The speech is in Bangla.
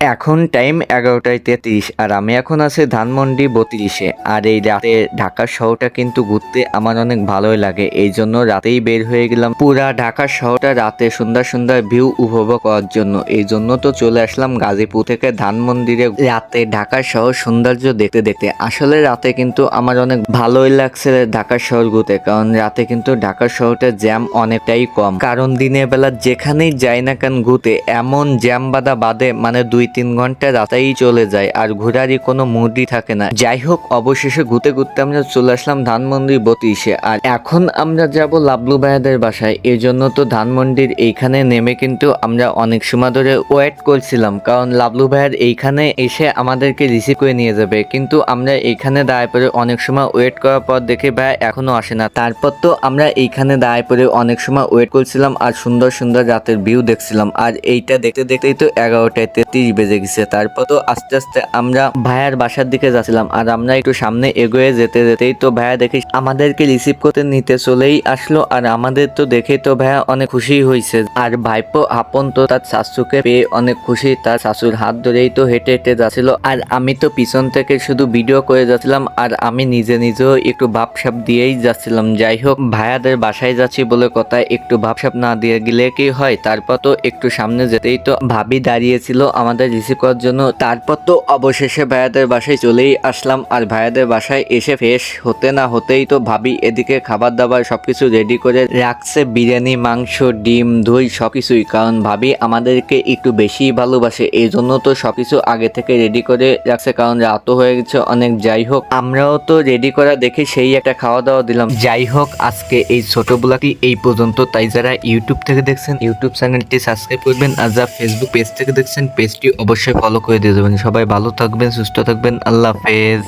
এখন টাইম এগারোটায় তেত্রিশ, আর আমি এখন আছি ধানমন্ডি বত্রিশে। আর এই রাতে ঢাকা শহরটা কিন্তু ঘুরতে আমার অনেক ভালোই লাগে। এই জন্য রাতেই বের হয়ে গেলাম পুরা ঢাকা শহরটা রাতে সুন্দর সুন্দর ভিউ উপভোগ করার জন্য। এই জন্য তো চলে আসলাম গাজীপুর থেকে ধানমন্দিরে রাতে ঢাকা শহর সৌন্দর্য দেখতে দেখতে। আসলে রাতে কিন্তু আমার অনেক ভালোই লাগছে ঢাকা শহর ঘুরতে, কারণ রাতে কিন্তু ঢাকা শহরটা জ্যাম অনেকটাই কম। কারণ দিনের বেলা যেখানেই যাই না কেন ঘুরতে, এমন জ্যাম বাদা বাদে মানে দুই তিন ঘণ্টা রাতেই চলে যায় আর ঘোরারই কোনো মুডই থাকে না। যাই হোক অবশেষে ঘুরতে ঘুরতে আমরা চলে আসলাম ধানমন্ডির বত্রিশে আর এখন আমরা যাব লাবলু ভাইয়াদের বাসায়। এই জন্য তো ধানমন্ডির এইখানে নেমে কিন্তু আমরা অনেক সময় ধরে ওয়েট করছিলাম। কারণ লাবলু ভাইয়ার এইখানে এসে আমাদেরকে রিসিভ করে নিয়ে যাবে। কিন্তু আমরা এইখানে দাঁড়ায় পড়ে অনেক সময় ওয়েট করার পর দেখে ভাই এখনও আসে না। তারপর তো আমরা এইখানে দাঁড়ায় পড়ে অনেক সময় ওয়েট করছিলাম আর সুন্দর সুন্দর রাতের ভিউ দেখছিলাম। আর এইটা দেখতে দেখতেই তো এগারোটায় তেত্রিশ বেজে গেছে। তারপর তো আস্তে আস্তে আমরা ভাইয়ার বাসার দিকে যাচ্ছিলাম আর আমরা একটু সামনে এগোয়ে যেতে যেতেই তো ভাইয়া দেখি আমাদেরকে রিসিভ করতে নিতে চলেই আসলো আর আমাদের তো দেখে তো ভাইয়া অনেক খুশি হয়েছে আর ভাইপো আপন তো তার শাশুকে পেয়ে অনেক খুশি, তার শাশুর হাত ধরেই তো হেঁটে হেঁটে যাচ্ছিল। আর আমি তো পিছন থেকে শুধু ভিডিও করে যাচ্ছিলাম আর আমি নিজে নিজেও একটু ভাবসাপ দিয়েই যাচ্ছিলাম। যাই হোক, ভাইয়াদের বাসায় যাচ্ছি বলে কথা একটু ভাবসাপ না দিয়ে গেলে কি হয়? তারপর তো একটু সামনে যেতেই তো ভাবি দাঁড়িয়েছিল আমাদের রিসিভ করার জন্য। তারপর তো অবশেষে ভাইয়াদের বাসায় চলেই আসলাম। আর ভাইয়াদের বাসায় এসে ফ্রেশ হতে না হতেই তো ভাবি এদিকে খাবার দাবার সব কিছু রেডি করে রাখছে। বিরিয়ানি, মাংস, ডিম, দই সব কিছুই কারণ ভাবি আমাদেরকে একটু বেশি ভালোবাসে। এই জন্য তো সব কিছু আগে থেকে রেডি করে রাখছে। কারণ রাতও হয়ে গেছে অনেক। যাই হোক, আমরাও তো রেডি করা দেখে সেই একটা খাওয়া দাওয়া দিলাম। যাই হোক, আজকে এই ছোট ব্লগটি এই পর্যন্ত। তাই যারা ইউটিউব থেকে দেখছেন ইউটিউব চ্যানেলটি সাবস্ক্রাইব করবেন। আর যারা ফেসবুক পেজ থেকে দেখছেন পেজটি অবশ্যই ফলো করে দিয়ে যাবেন। সবাই ভালো থাকবেন সুস্থ থাকবেন। আল্লাহ হাফেজ।